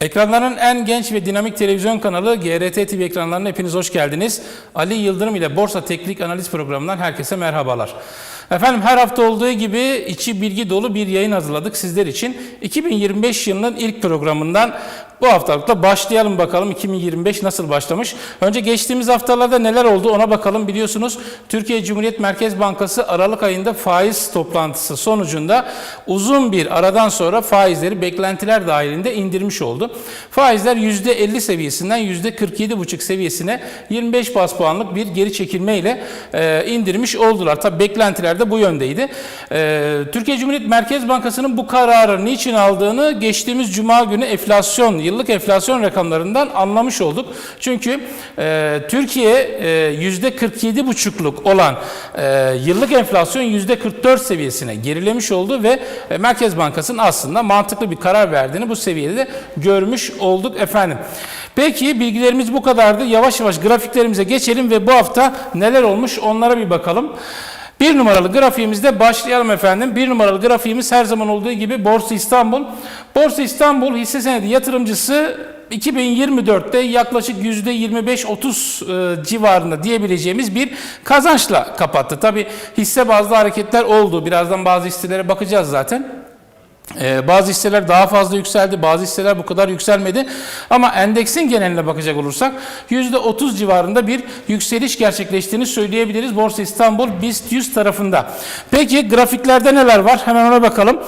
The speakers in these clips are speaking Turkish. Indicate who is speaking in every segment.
Speaker 1: Ekranların en genç ve dinamik televizyon kanalı GRT TV ekranlarına hepiniz hoş geldiniz. Ali Yıldırım ile Borsa Teknik Analiz programından herkese merhabalar. Efendim her hafta olduğu gibi içi bilgi dolu bir yayın hazırladık sizler için. 2025 yılının ilk programından bu haftalıkta başlayalım bakalım 2025 nasıl başlamış. Önce geçtiğimiz haftalarda neler oldu ona bakalım. Biliyorsunuz Türkiye Cumhuriyet Merkez Bankası Aralık ayında faiz toplantısı sonucunda uzun bir aradan sonra faizleri beklentiler dahilinde indirmiş oldu. Faizler %50 seviyesinden %47,5 seviyesine 25 bas puanlık bir geri çekilme ile e, indirmiş oldular. Tabi beklentiler de bu yöndeydi. E, Türkiye Cumhuriyet Merkez Bankası'nın bu kararı niçin aldığını geçtiğimiz cuma günü enflasyon, yıllık enflasyon rakamlarından anlamış olduk. Çünkü e, Türkiye e, %47,5'luk olan e, yıllık enflasyon %44 seviyesine gerilemiş oldu ve e, Merkez Bankası'nın aslında mantıklı bir karar verdiğini bu seviyede de görmüş olduk efendim. Peki bilgilerimiz bu kadardı. Yavaş yavaş grafiklerimize geçelim ve bu hafta neler olmuş onlara bir bakalım. Bir numaralı grafiğimizde başlayalım efendim. Bir numaralı grafiğimiz her zaman olduğu gibi Borsa İstanbul. Borsa İstanbul hisse senedi yatırımcısı 2024'te yaklaşık %25-30 e, civarında diyebileceğimiz bir kazançla kapattı. Tabi hisse bazlı hareketler oldu. Birazdan bazı hisselere bakacağız zaten. Ee, bazı hisseler daha fazla yükseldi, bazı hisseler bu kadar yükselmedi. Ama endeksin geneline bakacak olursak %30 civarında bir yükseliş gerçekleştiğini söyleyebiliriz Borsa İstanbul BIST 100 tarafında. Peki grafiklerde neler var? Hemen ona bakalım.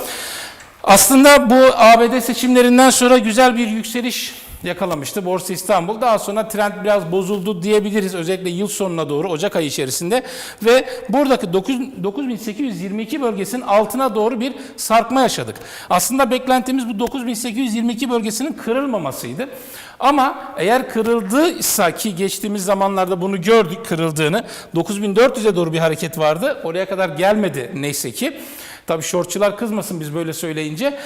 Speaker 1: Aslında bu ABD seçimlerinden sonra güzel bir yükseliş yakalamıştı Borsa İstanbul. Daha sonra trend biraz bozuldu diyebiliriz özellikle yıl sonuna doğru Ocak ayı içerisinde ve buradaki 9, 9822 bölgesinin altına doğru bir sarkma yaşadık. Aslında beklentimiz bu 9822 bölgesinin kırılmamasıydı. Ama eğer kırıldıysa ki geçtiğimiz zamanlarda bunu gördük kırıldığını 9400'e doğru bir hareket vardı. Oraya kadar gelmedi neyse ki. Tabii şortçular kızmasın biz böyle söyleyince.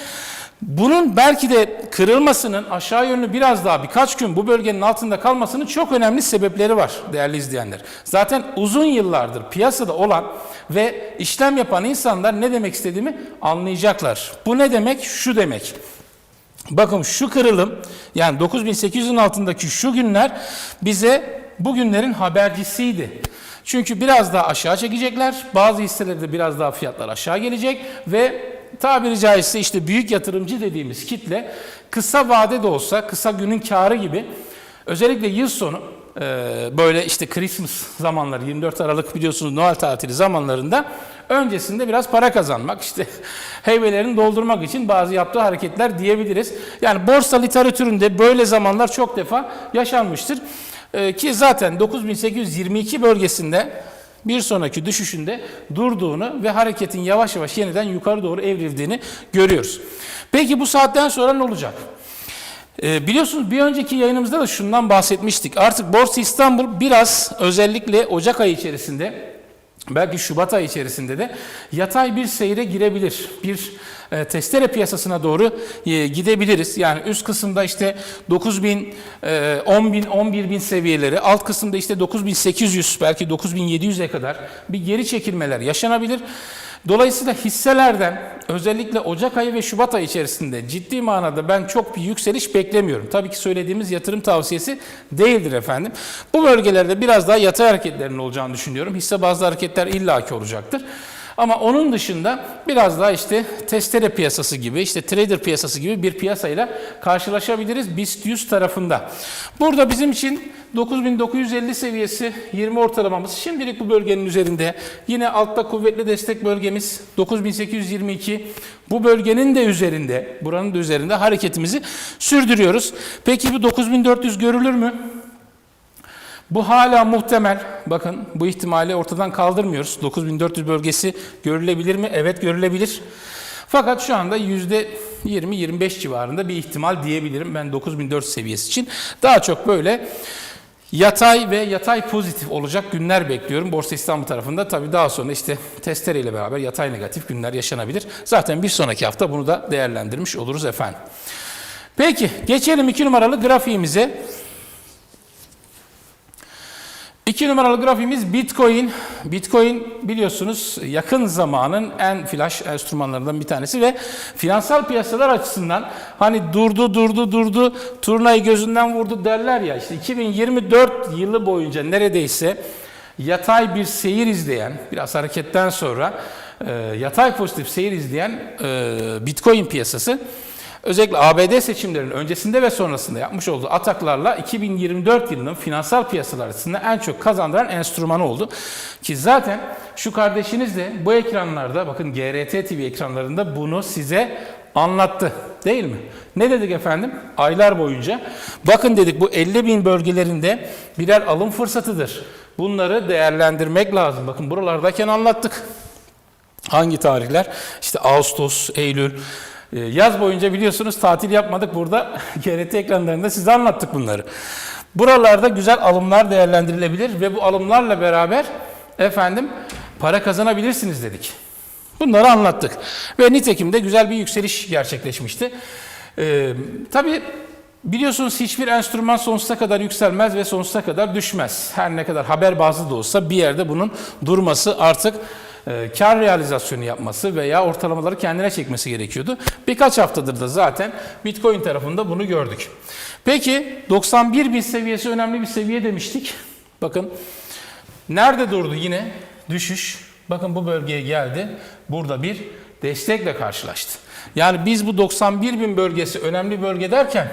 Speaker 1: Bunun belki de kırılmasının aşağı yönlü biraz daha birkaç gün bu bölgenin altında kalmasının çok önemli sebepleri var değerli izleyenler. Zaten uzun yıllardır piyasada olan ve işlem yapan insanlar ne demek istediğimi anlayacaklar. Bu ne demek? Şu demek. Bakın şu kırılım yani 9800'ün altındaki şu günler bize bugünlerin habercisiydi. Çünkü biraz daha aşağı çekecekler. Bazı hisselerde biraz daha fiyatlar aşağı gelecek ve tabiri caizse işte büyük yatırımcı dediğimiz kitle kısa vade de olsa kısa günün karı gibi özellikle yıl sonu e, böyle işte Christmas zamanları 24 Aralık biliyorsunuz Noel tatili zamanlarında öncesinde biraz para kazanmak işte heyvelerini doldurmak için bazı yaptığı hareketler diyebiliriz. Yani borsa literatüründe böyle zamanlar çok defa yaşanmıştır. E, ki zaten 9822 bölgesinde bir sonraki düşüşünde durduğunu ve hareketin yavaş yavaş yeniden yukarı doğru evrildiğini görüyoruz. Peki bu saatten sonra ne olacak? Ee, biliyorsunuz bir önceki yayınımızda da şundan bahsetmiştik. Artık Borsa İstanbul biraz özellikle Ocak ayı içerisinde belki Şubat ayı içerisinde de yatay bir seyre girebilir. Bir e, testere piyasasına doğru e, gidebiliriz. Yani üst kısımda işte 9 bin, e, 10 bin, 11 bin seviyeleri, alt kısımda işte 9800 belki 9700'e kadar bir geri çekilmeler yaşanabilir. Dolayısıyla hisselerden özellikle Ocak ayı ve Şubat ayı içerisinde ciddi manada ben çok bir yükseliş beklemiyorum. Tabii ki söylediğimiz yatırım tavsiyesi değildir efendim. Bu bölgelerde biraz daha yatay hareketlerin olacağını düşünüyorum. Hisse bazı hareketler illaki olacaktır. Ama onun dışında biraz daha işte testere piyasası gibi, işte trader piyasası gibi bir piyasayla karşılaşabiliriz BIST 100 tarafında. Burada bizim için 9950 seviyesi 20 ortalamamız şimdilik bu bölgenin üzerinde. Yine altta kuvvetli destek bölgemiz 9822. Bu bölgenin de üzerinde, buranın da üzerinde hareketimizi sürdürüyoruz. Peki bu 9400 görülür mü? Bu hala muhtemel. Bakın bu ihtimali ortadan kaldırmıyoruz. 9400 bölgesi görülebilir mi? Evet görülebilir. Fakat şu anda %20-25 civarında bir ihtimal diyebilirim ben 9400 seviyesi için. Daha çok böyle yatay ve yatay pozitif olacak günler bekliyorum Borsa İstanbul tarafında. Tabii daha sonra işte testere ile beraber yatay negatif günler yaşanabilir. Zaten bir sonraki hafta bunu da değerlendirmiş oluruz efendim. Peki geçelim 2 numaralı grafiğimize. İki numaralı grafiğimiz Bitcoin. Bitcoin biliyorsunuz yakın zamanın en flash enstrümanlarından bir tanesi ve finansal piyasalar açısından hani durdu durdu durdu turnayı gözünden vurdu derler ya işte 2024 yılı boyunca neredeyse yatay bir seyir izleyen biraz hareketten sonra e, yatay pozitif seyir izleyen e, Bitcoin piyasası Özellikle ABD seçimlerinin öncesinde ve sonrasında yapmış olduğu ataklarla 2024 yılının finansal piyasalar açısından en çok kazandıran enstrümanı oldu. Ki zaten şu kardeşiniz de bu ekranlarda bakın GRT TV ekranlarında bunu size anlattı değil mi? Ne dedik efendim? Aylar boyunca. Bakın dedik bu 50 bin bölgelerinde birer alım fırsatıdır. Bunları değerlendirmek lazım. Bakın buralardayken anlattık. Hangi tarihler? İşte Ağustos, Eylül. Ee, Yaz boyunca biliyorsunuz tatil yapmadık burada. GRT ekranlarında size anlattık bunları. Buralarda güzel alımlar değerlendirilebilir ve bu alımlarla beraber efendim para kazanabilirsiniz dedik. Bunları anlattık. Ve nitekim de güzel bir yükseliş gerçekleşmişti. Ee, tabii biliyorsunuz hiçbir enstrüman sonsuza kadar yükselmez ve sonsuza kadar düşmez. Her ne kadar haber bazlı da olsa bir yerde bunun durması artık e, kar realizasyonu yapması veya ortalamaları kendine çekmesi gerekiyordu. Birkaç haftadır da zaten Bitcoin tarafında bunu gördük. Peki 91 bin seviyesi önemli bir seviye demiştik. Bakın nerede durdu yine düşüş? Bakın bu bölgeye geldi. Burada bir destekle karşılaştı. Yani biz bu 91 bin bölgesi önemli bölge derken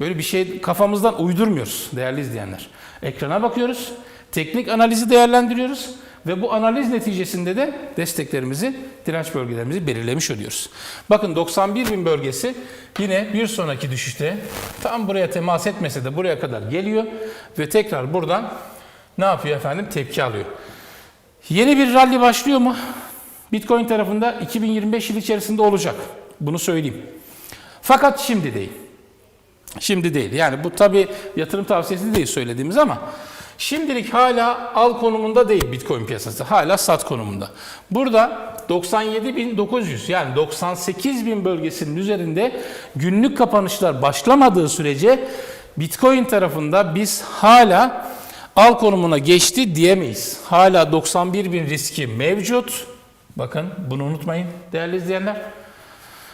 Speaker 1: böyle bir şey kafamızdan uydurmuyoruz değerli izleyenler. Ekrana bakıyoruz, teknik analizi değerlendiriyoruz ve bu analiz neticesinde de desteklerimizi, direnç bölgelerimizi belirlemiş oluyoruz. Bakın 91 bin bölgesi yine bir sonraki düşüşte tam buraya temas etmese de buraya kadar geliyor ve tekrar buradan ne yapıyor efendim? Tepki alıyor. Yeni bir rally başlıyor mu? Bitcoin tarafında 2025 yıl içerisinde olacak. Bunu söyleyeyim. Fakat şimdi değil. Şimdi değil. Yani bu tabi yatırım tavsiyesi değil söylediğimiz ama şimdilik hala al konumunda değil Bitcoin piyasası. Hala sat konumunda. Burada 97.900 yani 98.000 bölgesinin üzerinde günlük kapanışlar başlamadığı sürece Bitcoin tarafında biz hala al konumuna geçti diyemeyiz. Hala 91 bin riski mevcut. Bakın bunu unutmayın değerli izleyenler.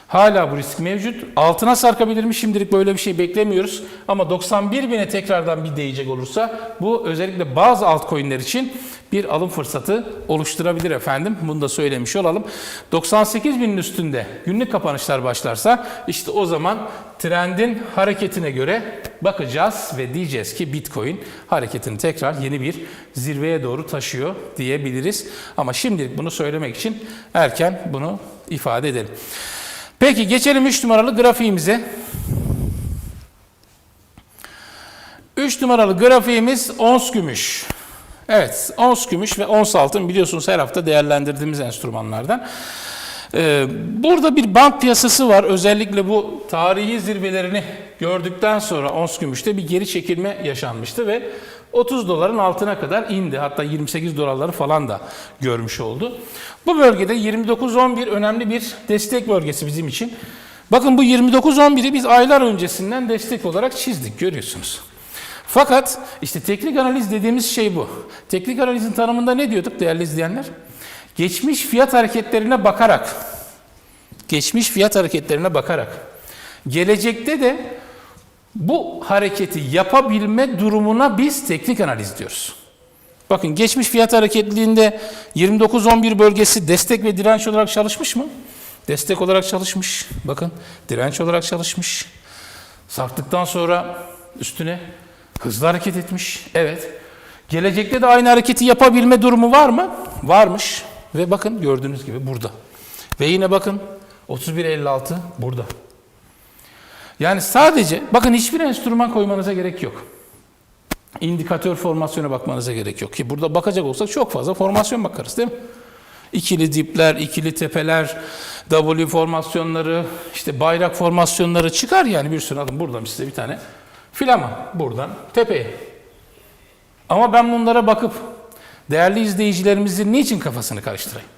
Speaker 1: Hala bu risk mevcut. Altına sarkabilir mi? Şimdilik böyle bir şey beklemiyoruz. Ama 91 bine tekrardan bir değecek olursa bu özellikle bazı altcoin'ler için bir alım fırsatı oluşturabilir efendim. Bunu da söylemiş olalım. 98 binin üstünde günlük kapanışlar başlarsa işte o zaman trendin hareketine göre bakacağız ve diyeceğiz ki Bitcoin hareketini tekrar yeni bir zirveye doğru taşıyor diyebiliriz. Ama şimdilik bunu söylemek için erken bunu ifade edelim. Peki geçelim 3 numaralı grafiğimize. 3 numaralı grafiğimiz ons gümüş. Evet, ons gümüş ve ons altın biliyorsunuz her hafta değerlendirdiğimiz enstrümanlardan. Ee, burada bir bank piyasası var. Özellikle bu tarihi zirvelerini gördükten sonra ons gümüşte bir geri çekilme yaşanmıştı ve 30 doların altına kadar indi. Hatta 28 dolarları falan da görmüş oldu. Bu bölgede 29-11 önemli bir destek bölgesi bizim için. Bakın bu 29-11'i biz aylar öncesinden destek olarak çizdik görüyorsunuz. Fakat işte teknik analiz dediğimiz şey bu. Teknik analizin tanımında ne diyorduk değerli izleyenler? Geçmiş fiyat hareketlerine bakarak, geçmiş fiyat hareketlerine bakarak, gelecekte de bu hareketi yapabilme durumuna biz teknik analiz diyoruz. Bakın geçmiş fiyat hareketliliğinde 29-11 bölgesi destek ve direnç olarak çalışmış mı? Destek olarak çalışmış. Bakın direnç olarak çalışmış. Sarktıktan sonra üstüne hızlı hareket etmiş. Evet. Gelecekte de aynı hareketi yapabilme durumu var mı? Varmış. Ve bakın gördüğünüz gibi burada. Ve yine bakın 31.56 burada. Yani sadece bakın hiçbir enstrüman koymanıza gerek yok. İndikatör formasyona bakmanıza gerek yok. Ki burada bakacak olsak çok fazla formasyon bakarız değil mi? İkili dipler, ikili tepeler, W formasyonları, işte bayrak formasyonları çıkar yani bir sürü adım buradan size bir tane filaman buradan tepeye. Ama ben bunlara bakıp değerli izleyicilerimizin niçin kafasını karıştırayım?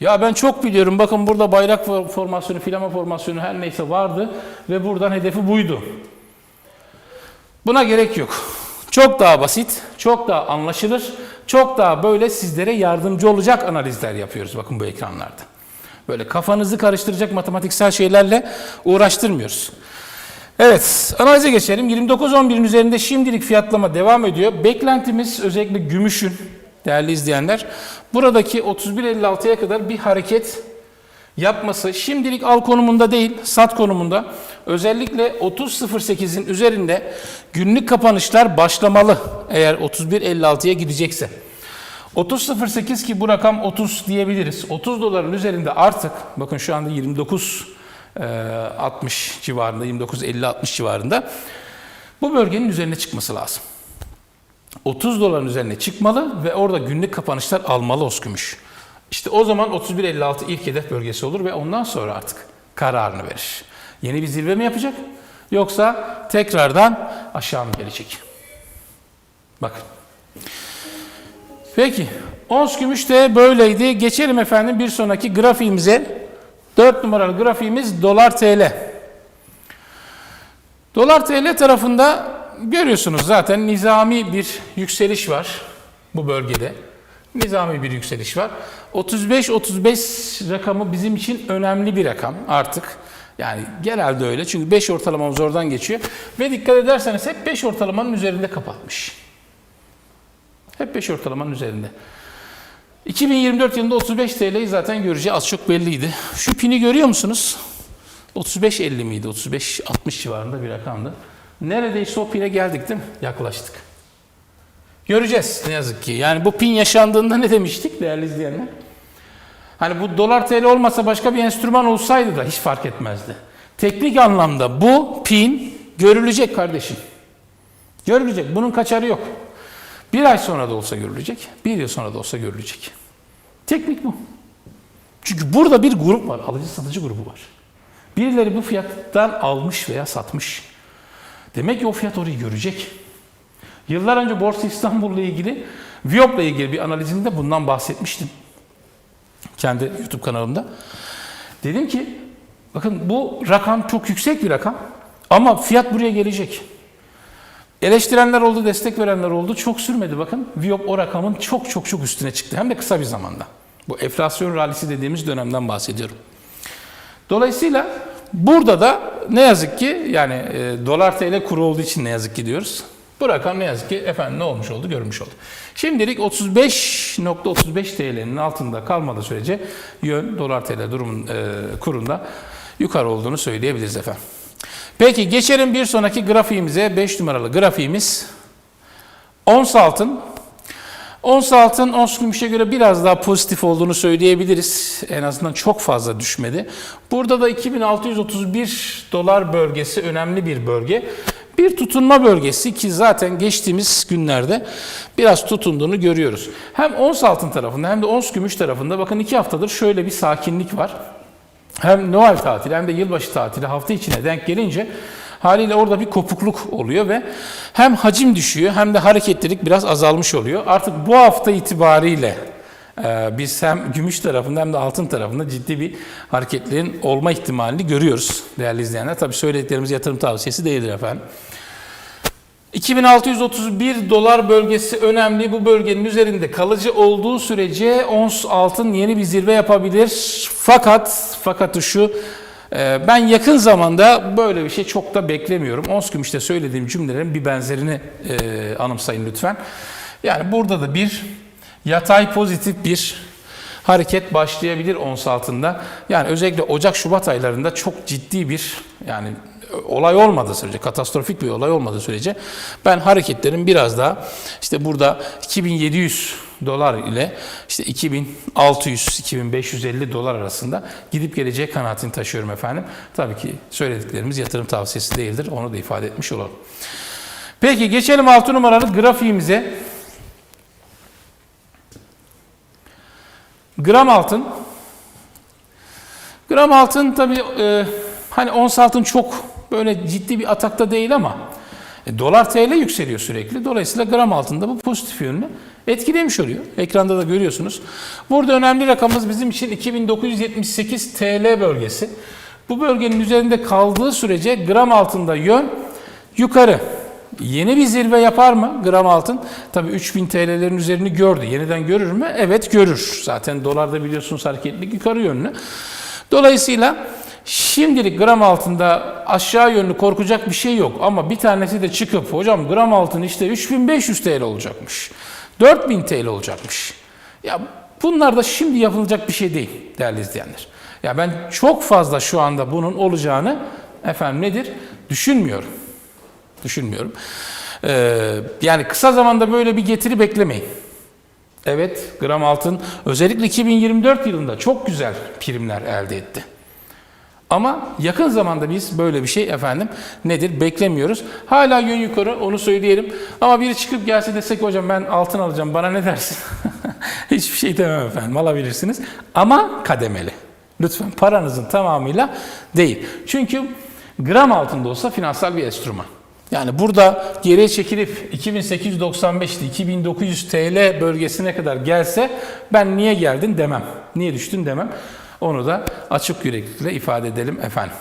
Speaker 1: Ya ben çok biliyorum bakın burada bayrak formasyonu, filama formasyonu her neyse vardı ve buradan hedefi buydu. Buna gerek yok. Çok daha basit, çok daha anlaşılır, çok daha böyle sizlere yardımcı olacak analizler yapıyoruz bakın bu ekranlarda. Böyle kafanızı karıştıracak matematiksel şeylerle uğraştırmıyoruz. Evet, analize geçelim. 29.11'in üzerinde şimdilik fiyatlama devam ediyor. Beklentimiz özellikle gümüşün, değerli izleyenler, buradaki 31.56'ya kadar bir hareket yapması şimdilik al konumunda değil, sat konumunda. Özellikle 30.08'in üzerinde günlük kapanışlar başlamalı eğer 31.56'ya gidecekse. 30.08 ki bu rakam 30 diyebiliriz. 30 doların üzerinde artık bakın şu anda 29 e, 60 civarında 29 50 60 civarında bu bölgenin üzerine çıkması lazım. 30 doların üzerine çıkmalı ve orada günlük kapanışlar almalı Osgümüş. İşte o zaman 31.56 ilk hedef bölgesi olur ve ondan sonra artık kararını verir. Yeni bir zirve mi yapacak yoksa tekrardan aşağı mı gelecek? Bakın. Peki. Ons gümüş de böyleydi. Geçelim efendim bir sonraki grafiğimize. 4 numaralı grafiğimiz dolar TL. Dolar TL tarafında görüyorsunuz zaten nizami bir yükseliş var bu bölgede. Nizami bir yükseliş var. 35-35 rakamı bizim için önemli bir rakam artık. Yani genelde öyle çünkü 5 ortalamamız oradan geçiyor. Ve dikkat ederseniz hep 5 ortalamanın üzerinde kapatmış. Hep 5 ortalamanın üzerinde. 2024 yılında 35 TL'yi zaten göreceği az çok belliydi. Şu pini görüyor musunuz? 35.50 miydi? 35-60 civarında bir rakamdı. Neredeyse o pine geldik değil mi? Yaklaştık. Göreceğiz ne yazık ki. Yani bu pin yaşandığında ne demiştik değerli izleyenler? Hani bu dolar TL olmasa başka bir enstrüman olsaydı da hiç fark etmezdi. Teknik anlamda bu pin görülecek kardeşim. Görülecek. Bunun kaçarı yok. Bir ay sonra da olsa görülecek. Bir yıl sonra da olsa görülecek. Teknik bu. Çünkü burada bir grup var. Alıcı satıcı grubu var. Birileri bu fiyattan almış veya satmış. Demek ki o fiyat orayı görecek. Yıllar önce Borsa İstanbul'la ilgili, Viyop'la ilgili bir analizimde bundan bahsetmiştim. Kendi YouTube kanalımda. Dedim ki, bakın bu rakam çok yüksek bir rakam ama fiyat buraya gelecek. Eleştirenler oldu, destek verenler oldu. Çok sürmedi bakın. Viyop o rakamın çok çok çok üstüne çıktı. Hem de kısa bir zamanda. Bu enflasyon rallisi dediğimiz dönemden bahsediyorum. Dolayısıyla burada da ne yazık ki yani e, dolar TL kuru olduğu için ne yazık ki diyoruz. Bu rakam ne yazık ki efendim ne olmuş oldu görmüş oldu. Şimdilik 35.35 TL'nin altında kalmadığı sürece yön dolar TL durumun e, kurunda yukarı olduğunu söyleyebiliriz efendim. Peki geçelim bir sonraki grafiğimize. 5 numaralı grafiğimiz. Ons altın. Ons altın ons gümüşe göre biraz daha pozitif olduğunu söyleyebiliriz. En azından çok fazla düşmedi. Burada da 2631 dolar bölgesi önemli bir bölge. Bir tutunma bölgesi ki zaten geçtiğimiz günlerde biraz tutunduğunu görüyoruz. Hem ons altın tarafında hem de ons gümüş tarafında bakın iki haftadır şöyle bir sakinlik var hem Noel tatili hem de yılbaşı tatili hafta içine denk gelince haliyle orada bir kopukluk oluyor ve hem hacim düşüyor hem de hareketlilik biraz azalmış oluyor. Artık bu hafta itibariyle e, biz hem gümüş tarafında hem de altın tarafında ciddi bir hareketlerin olma ihtimalini görüyoruz değerli izleyenler. Tabii söylediklerimiz yatırım tavsiyesi değildir efendim. 2631 dolar bölgesi önemli. Bu bölgenin üzerinde kalıcı olduğu sürece ons altın yeni bir zirve yapabilir. Fakat fakat şu ben yakın zamanda böyle bir şey çok da beklemiyorum. Ons gümüşte söylediğim cümlelerin bir benzerini e, anımsayın lütfen. Yani burada da bir yatay pozitif bir hareket başlayabilir ons altında. Yani özellikle Ocak-Şubat aylarında çok ciddi bir yani olay olmadığı sürece, katastrofik bir olay olmadığı sürece ben hareketlerin biraz daha işte burada 2700 dolar ile işte 2600-2550 dolar arasında gidip geleceği kanaatini taşıyorum efendim. Tabii ki söylediklerimiz yatırım tavsiyesi değildir. Onu da ifade etmiş olalım. Peki geçelim 6 numaralı grafiğimize. Gram altın. Gram altın tabii e, hani ons altın çok böyle ciddi bir atakta değil ama e, dolar TL yükseliyor sürekli. Dolayısıyla gram altında bu pozitif yönünü etkilemiş oluyor. Ekranda da görüyorsunuz. Burada önemli rakamımız bizim için 2978 TL bölgesi. Bu bölgenin üzerinde kaldığı sürece gram altında yön yukarı. Yeni bir zirve yapar mı gram altın? Tabii 3000 TL'lerin üzerini gördü. Yeniden görür mü? Evet görür. Zaten dolarda biliyorsunuz hareketlilik yukarı yönlü. Dolayısıyla şimdilik gram altında aşağı yönlü korkacak bir şey yok. Ama bir tanesi de çıkıp hocam gram altın işte 3500 TL olacakmış. 4000 TL olacakmış. Ya bunlar da şimdi yapılacak bir şey değil değerli izleyenler. Ya ben çok fazla şu anda bunun olacağını efendim nedir? Düşünmüyorum. Düşünmüyorum. Ee, yani kısa zamanda böyle bir getiri beklemeyin. Evet, gram altın özellikle 2024 yılında çok güzel primler elde etti. Ama yakın zamanda biz böyle bir şey efendim nedir beklemiyoruz. Hala yön yukarı onu söyleyelim. Ama biri çıkıp gelse desek hocam ben altın alacağım bana ne dersin? Hiçbir şey demem efendim alabilirsiniz. Ama kademeli. Lütfen paranızın tamamıyla değil. Çünkü gram altında olsa finansal bir enstrüman. Yani burada geriye çekilip 2895'te 2900 TL bölgesine kadar gelse ben niye geldin demem. Niye düştün demem. Onu da açık yüreklilikle ifade edelim efendim.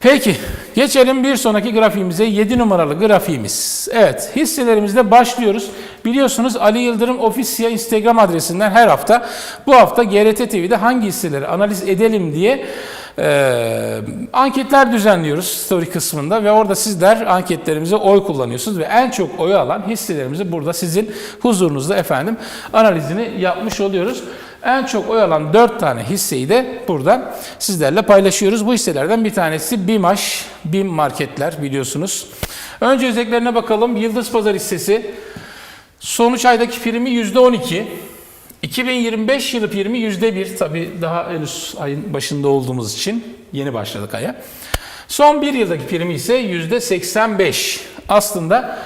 Speaker 1: Peki geçelim bir sonraki grafiğimize 7 numaralı grafiğimiz. Evet hisselerimizle başlıyoruz. Biliyorsunuz Ali Yıldırım Ofisya Instagram adresinden her hafta bu hafta GRT TV'de hangi hisseleri analiz edelim diye e, anketler düzenliyoruz story kısmında ve orada sizler anketlerimize oy kullanıyorsunuz ve en çok oy alan hisselerimizi burada sizin huzurunuzda efendim analizini yapmış oluyoruz. En çok oy alan 4 tane hisseyi de burada sizlerle paylaşıyoruz. Bu hisselerden bir tanesi BİMAŞ, BİM Marketler biliyorsunuz. Önce özelliklerine bakalım. Yıldız Pazar hissesi sonuç aydaki primi %12. 2025 yılı primi %1. Tabi daha henüz ayın başında olduğumuz için yeni başladık aya. Son bir yıldaki primi ise %85. Aslında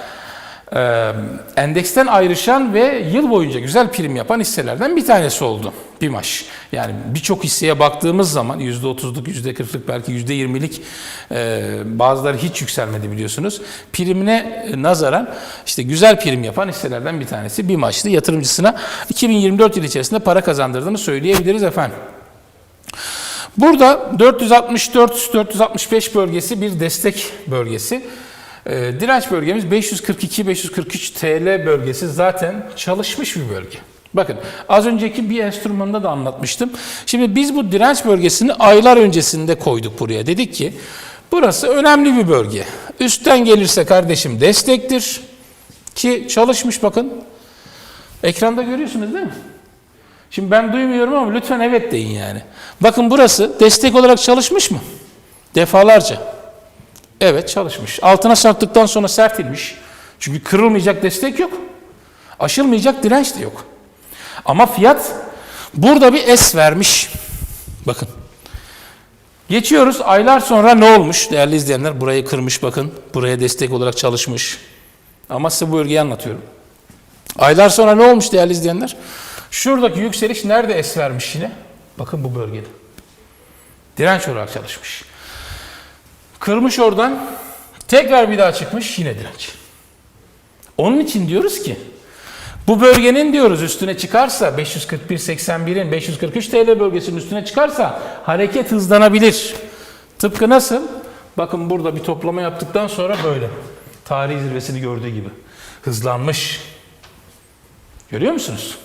Speaker 1: e, endeksten ayrışan ve yıl boyunca güzel prim yapan hisselerden bir tanesi oldu BİMAŞ. Yani birçok hisseye baktığımız zaman %30'luk, %40'lık belki %20'lik e, bazıları hiç yükselmedi biliyorsunuz. Primine nazaran işte güzel prim yapan hisselerden bir tanesi BİMAŞ'tı. Yatırımcısına 2024 yıl içerisinde para kazandırdığını söyleyebiliriz efendim. Burada 464-465 bölgesi bir destek bölgesi. E, direnç bölgemiz 542-543 TL bölgesi zaten çalışmış bir bölge. Bakın az önceki bir enstrümanda da anlatmıştım. Şimdi biz bu direnç bölgesini aylar öncesinde koyduk buraya. Dedik ki burası önemli bir bölge. Üstten gelirse kardeşim destektir. Ki çalışmış bakın. Ekranda görüyorsunuz değil mi? Şimdi ben duymuyorum ama lütfen evet deyin yani. Bakın burası destek olarak çalışmış mı? Defalarca. Evet çalışmış. Altına sarktıktan sonra sert inmiş. Çünkü kırılmayacak destek yok. Aşılmayacak direnç de yok. Ama fiyat burada bir es vermiş. Bakın. Geçiyoruz. Aylar sonra ne olmuş? Değerli izleyenler burayı kırmış bakın. Buraya destek olarak çalışmış. Ama size bu bölgeyi anlatıyorum. Aylar sonra ne olmuş değerli izleyenler? Şuradaki yükseliş nerede es vermiş yine? Bakın bu bölgede. Direnç olarak çalışmış. Kırmış oradan. Tekrar bir daha çıkmış yine direnç. Onun için diyoruz ki bu bölgenin diyoruz üstüne çıkarsa 541.81'in 543 TL bölgesinin üstüne çıkarsa hareket hızlanabilir. Tıpkı nasıl? Bakın burada bir toplama yaptıktan sonra böyle. Tarihi zirvesini gördüğü gibi. Hızlanmış. Görüyor musunuz?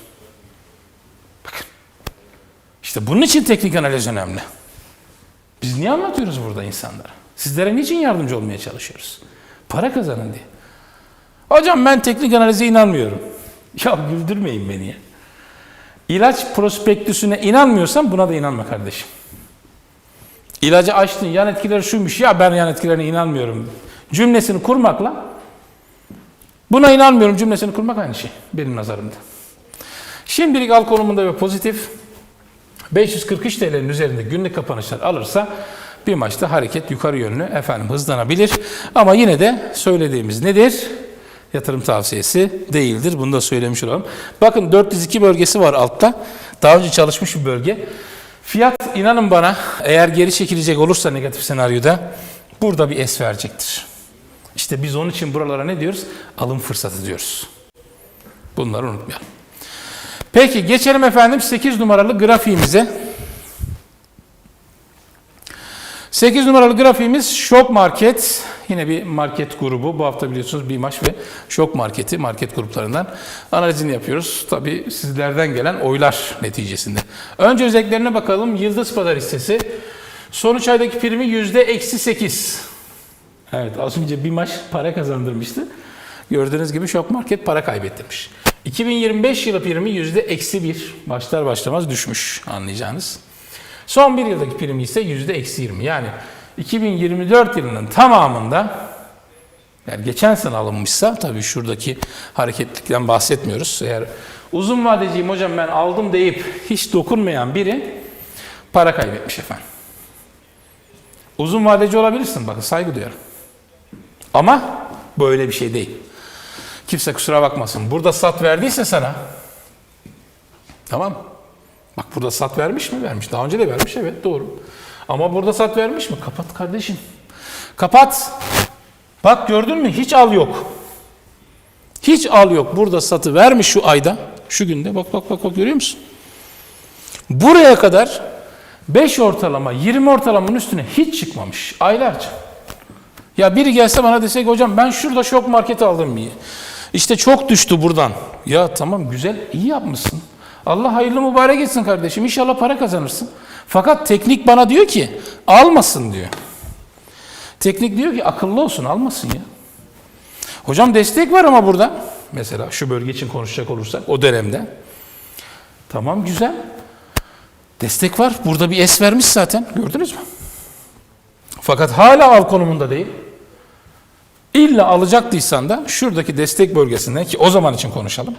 Speaker 1: Bakın. İşte bunun için teknik analiz önemli. Biz niye anlatıyoruz burada insanlara? Sizlere niçin yardımcı olmaya çalışıyoruz? Para kazanın diye. Hocam ben teknik analize inanmıyorum. Ya güldürmeyin beni ya. İlaç prospektüsüne inanmıyorsan buna da inanma kardeşim. İlacı açtın yan etkileri şuymuş ya ben yan etkilerine inanmıyorum. Cümlesini kurmakla buna inanmıyorum cümlesini kurmak aynı şey benim nazarımda. Şimdilik al konumunda ve pozitif 543 TL'nin üzerinde günlük kapanışlar alırsa bir maçta hareket yukarı yönlü efendim hızlanabilir. Ama yine de söylediğimiz nedir? Yatırım tavsiyesi değildir. Bunu da söylemiş olalım. Bakın 402 bölgesi var altta. Daha önce çalışmış bir bölge. Fiyat inanın bana eğer geri çekilecek olursa negatif senaryoda burada bir es verecektir. İşte biz onun için buralara ne diyoruz? Alım fırsatı diyoruz. Bunları unutmayalım. Peki geçelim efendim 8 numaralı grafiğimize. 8 numaralı grafiğimiz Shop Market Yine bir market grubu. Bu hafta biliyorsunuz BİMAŞ ve Şok Marketi market gruplarından analizini yapıyoruz. Tabii sizlerden gelen oylar neticesinde. Önce özelliklerine bakalım. Yıldız Pazar hissesi. Sonuç aydaki primi yüzde eksi 8. Evet az önce BİMAŞ para kazandırmıştı. Gördüğünüz gibi Şok Market para kaybettirmiş. 2025 yılı primi yüzde eksi 1. Başlar başlamaz düşmüş anlayacağınız. Son bir yıldaki primi ise yüzde eksi 20. Yani 2024 yılının tamamında yani geçen sene alınmışsa tabii şuradaki hareketlikten bahsetmiyoruz. Eğer uzun vadeciyim hocam ben aldım deyip hiç dokunmayan biri para kaybetmiş efendim. Uzun vadeci olabilirsin bakın saygı duyarım. Ama böyle bir şey değil. Kimse kusura bakmasın. Burada sat verdiyse sana tamam Bak burada sat vermiş mi? Vermiş. Daha önce de vermiş evet doğru. Ama burada sat vermiş mi? Kapat kardeşim. Kapat. Bak gördün mü? Hiç al yok. Hiç al yok. Burada satı vermiş şu ayda. Şu günde. Bak bak bak bak görüyor musun? Buraya kadar 5 ortalama 20 ortalamanın üstüne hiç çıkmamış. Aylarca. Ya biri gelse bana desek hocam ben şurada şok market aldım iyi. İşte çok düştü buradan. Ya tamam güzel iyi yapmışsın. Allah hayırlı mübarek etsin kardeşim. İnşallah para kazanırsın. Fakat teknik bana diyor ki almasın diyor. Teknik diyor ki akıllı olsun almasın ya. Hocam destek var ama burada. Mesela şu bölge için konuşacak olursak o dönemde. Tamam güzel. Destek var. Burada bir es vermiş zaten. Gördünüz mü? Fakat hala al konumunda değil. İlla alacaktıysan da şuradaki destek bölgesinden ki o zaman için konuşalım.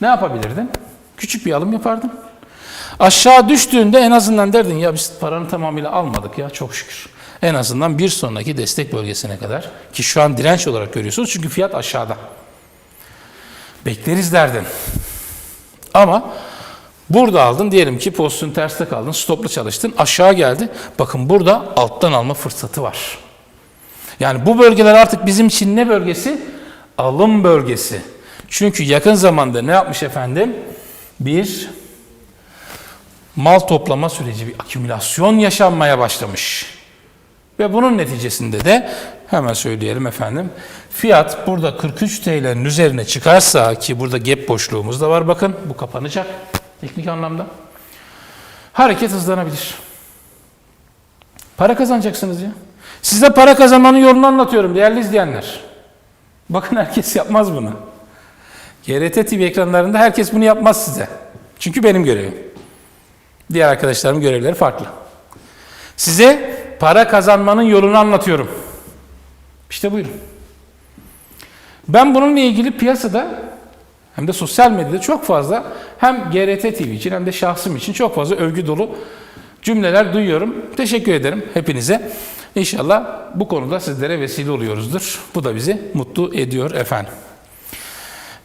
Speaker 1: Ne yapabilirdin? Küçük bir alım yapardın. Aşağı düştüğünde en azından derdin ya biz paranın tamamıyla almadık ya çok şükür. En azından bir sonraki destek bölgesine kadar ki şu an direnç olarak görüyorsunuz çünkü fiyat aşağıda. Bekleriz derdin. Ama burada aldın diyelim ki pozisyon terste kaldın stopla çalıştın aşağı geldi. Bakın burada alttan alma fırsatı var. Yani bu bölgeler artık bizim için ne bölgesi? Alım bölgesi. Çünkü yakın zamanda ne yapmış efendim? Bir mal toplama süreci, bir akümülasyon yaşanmaya başlamış. Ve bunun neticesinde de hemen söyleyelim efendim. Fiyat burada 43 TL'nin üzerine çıkarsa ki burada gap boşluğumuz da var bakın. Bu kapanacak teknik anlamda. Hareket hızlanabilir. Para kazanacaksınız ya. Size para kazanmanın yolunu anlatıyorum değerli izleyenler. Bakın herkes yapmaz bunu. GRT TV ekranlarında herkes bunu yapmaz size. Çünkü benim görevim. Diğer arkadaşlarımın görevleri farklı. Size para kazanmanın yolunu anlatıyorum. İşte buyurun. Ben bununla ilgili piyasada hem de sosyal medyada çok fazla hem GRT TV için hem de şahsım için çok fazla övgü dolu cümleler duyuyorum. Teşekkür ederim hepinize. İnşallah bu konuda sizlere vesile oluyoruzdur. Bu da bizi mutlu ediyor efendim.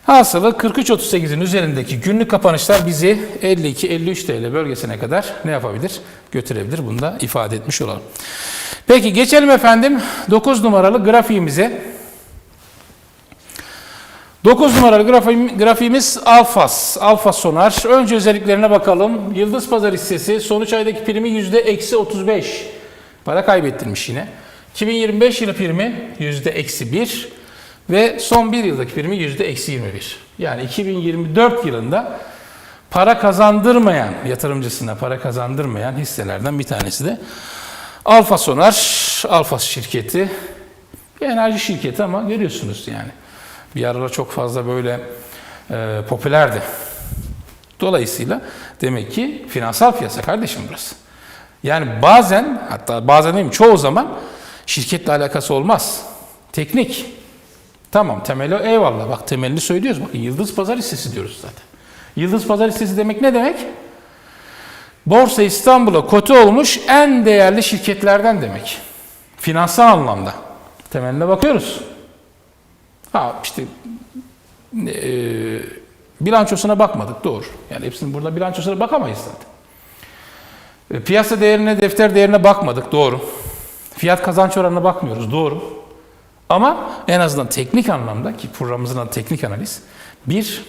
Speaker 1: Hasılı 43.38'in üzerindeki günlük kapanışlar bizi 52-53 TL bölgesine kadar ne yapabilir? Götürebilir. Bunu da ifade etmiş olalım. Peki geçelim efendim 9 numaralı grafiğimize. 9 numaralı grafiğim, grafiğimiz Alfas. Alfas Sonar. Önce özelliklerine bakalım. Yıldız Pazar hissesi sonuç aydaki primi yüzde eksi 35. Para kaybettirmiş yine. 2025 yılı primi yüzde eksi 1 ve son bir yıldaki primi yüzde eksi 21. Yani 2024 yılında para kazandırmayan, yatırımcısına para kazandırmayan hisselerden bir tanesi de Alfa Sonar, Alfa şirketi. Bir enerji şirketi ama görüyorsunuz yani. Bir aralar çok fazla böyle e, popülerdi. Dolayısıyla demek ki finansal piyasa kardeşim burası. Yani bazen hatta bazen değil mi çoğu zaman şirketle alakası olmaz. Teknik. Tamam temeli eyvallah. Bak temelini söylüyoruz. Bakın Yıldız Pazar hissesi diyoruz zaten. Yıldız Pazar hissesi demek ne demek? Borsa İstanbul'a kote olmuş en değerli şirketlerden demek. Finansal anlamda. Temeline bakıyoruz. Ha işte e, bilançosuna bakmadık doğru. Yani hepsinin burada bilançosuna bakamayız zaten. E, piyasa değerine, defter değerine bakmadık doğru. Fiyat kazanç oranına bakmıyoruz doğru. Ama en azından teknik anlamda ki programımızın adı teknik analiz bir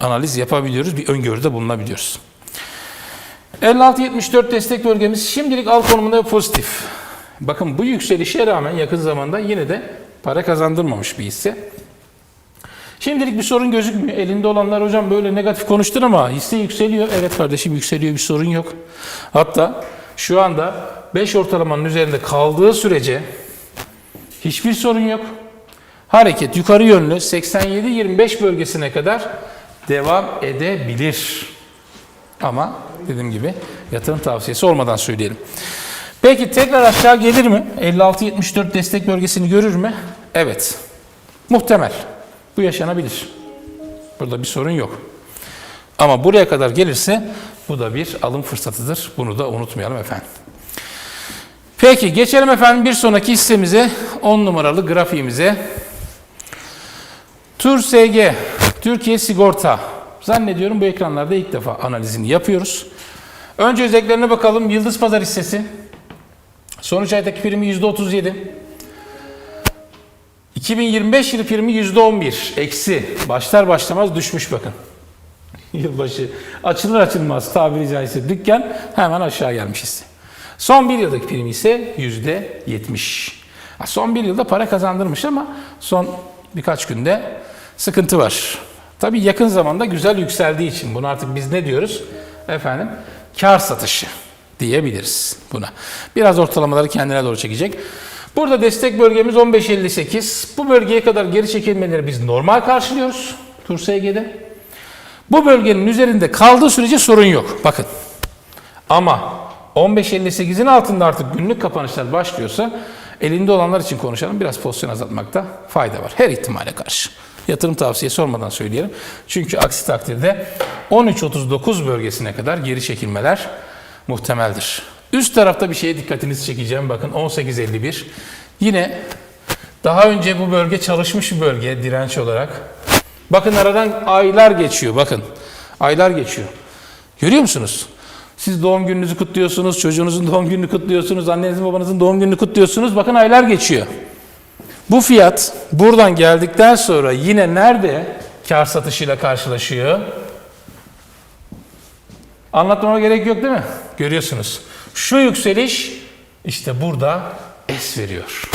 Speaker 1: analiz yapabiliyoruz, bir öngörüde bulunabiliyoruz. 56-74 destek bölgemiz şimdilik al konumunda pozitif. Bakın bu yükselişe rağmen yakın zamanda yine de para kazandırmamış bir hisse. Şimdilik bir sorun gözükmüyor. Elinde olanlar hocam böyle negatif konuştun ama hisse yükseliyor. Evet kardeşim yükseliyor bir sorun yok. Hatta şu anda 5 ortalamanın üzerinde kaldığı sürece hiçbir sorun yok. Hareket yukarı yönlü 87-25 bölgesine kadar devam edebilir. Ama dediğim gibi yatırım tavsiyesi olmadan söyleyelim. Peki tekrar aşağı gelir mi? 56-74 destek bölgesini görür mü? Evet. Muhtemel. Bu yaşanabilir. Burada bir sorun yok. Ama buraya kadar gelirse bu da bir alım fırsatıdır. Bunu da unutmayalım efendim. Peki geçelim efendim bir sonraki hissemize 10 numaralı grafiğimize. Tur SG, Türkiye Sigorta. Zannediyorum bu ekranlarda ilk defa analizini yapıyoruz. Önce özelliklerine bakalım. Yıldız Pazar hissesi. Sonuç aydaki primi %37. 2025 yılı primi %11. Eksi. Başlar başlamaz düşmüş bakın. Yılbaşı açılır açılmaz tabiri caizse dükkan hemen aşağı gelmiş hisse. Son bir yıldaki primi ise %70. Ha, Son bir yılda para kazandırmış ama son birkaç günde sıkıntı var. Tabii yakın zamanda güzel yükseldiği için bunu artık biz ne diyoruz? Efendim kar satışı diyebiliriz buna. Biraz ortalamaları kendine doğru çekecek. Burada destek bölgemiz 15.58. Bu bölgeye kadar geri çekilmeleri biz normal karşılıyoruz Tur SG'de. Bu bölgenin üzerinde kaldığı sürece sorun yok. Bakın. Ama 15.58'in altında artık günlük kapanışlar başlıyorsa elinde olanlar için konuşalım. Biraz pozisyon azaltmakta fayda var. Her ihtimale karşı. Yatırım tavsiyesi olmadan söyleyelim. Çünkü aksi takdirde 13.39 bölgesine kadar geri çekilmeler muhtemeldir. Üst tarafta bir şeye dikkatinizi çekeceğim. Bakın 18.51. Yine daha önce bu bölge çalışmış bir bölge direnç olarak. Bakın aradan aylar geçiyor. Bakın aylar geçiyor. Görüyor musunuz? Siz doğum gününüzü kutluyorsunuz, çocuğunuzun doğum gününü kutluyorsunuz, annenizin babanızın doğum gününü kutluyorsunuz. Bakın aylar geçiyor. Bu fiyat buradan geldikten sonra yine nerede kar satışıyla karşılaşıyor? Anlatmama gerek yok değil mi? Görüyorsunuz. Şu yükseliş işte burada es veriyor.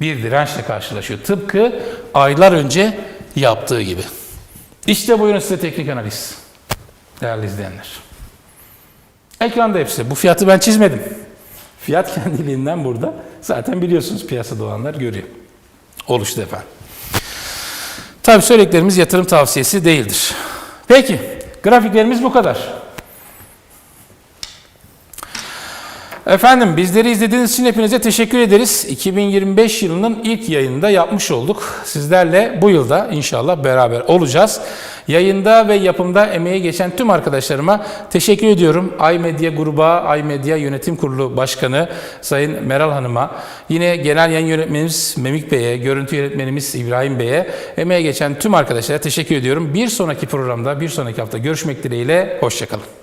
Speaker 1: Bir dirençle karşılaşıyor. Tıpkı aylar önce yaptığı gibi. İşte buyurun size teknik analiz. Değerli izleyenler. Ekranda hepsi. Bu fiyatı ben çizmedim. Fiyat kendiliğinden burada. Zaten biliyorsunuz piyasada olanlar görüyor. Oluştu efendim. Tabii söylediklerimiz yatırım tavsiyesi değildir. Peki, grafiklerimiz bu kadar. Efendim bizleri izlediğiniz için hepinize teşekkür ederiz. 2025 yılının ilk yayında yapmış olduk. Sizlerle bu yılda inşallah beraber olacağız. Yayında ve yapımda emeği geçen tüm arkadaşlarıma teşekkür ediyorum. Ay Medya gruba, Ay Medya Yönetim Kurulu Başkanı Sayın Meral Hanım'a, yine genel yayın yönetmenimiz Memik Bey'e, görüntü yönetmenimiz İbrahim Bey'e, emeği geçen tüm arkadaşlara teşekkür ediyorum. Bir sonraki programda, bir sonraki hafta görüşmek dileğiyle, hoşçakalın.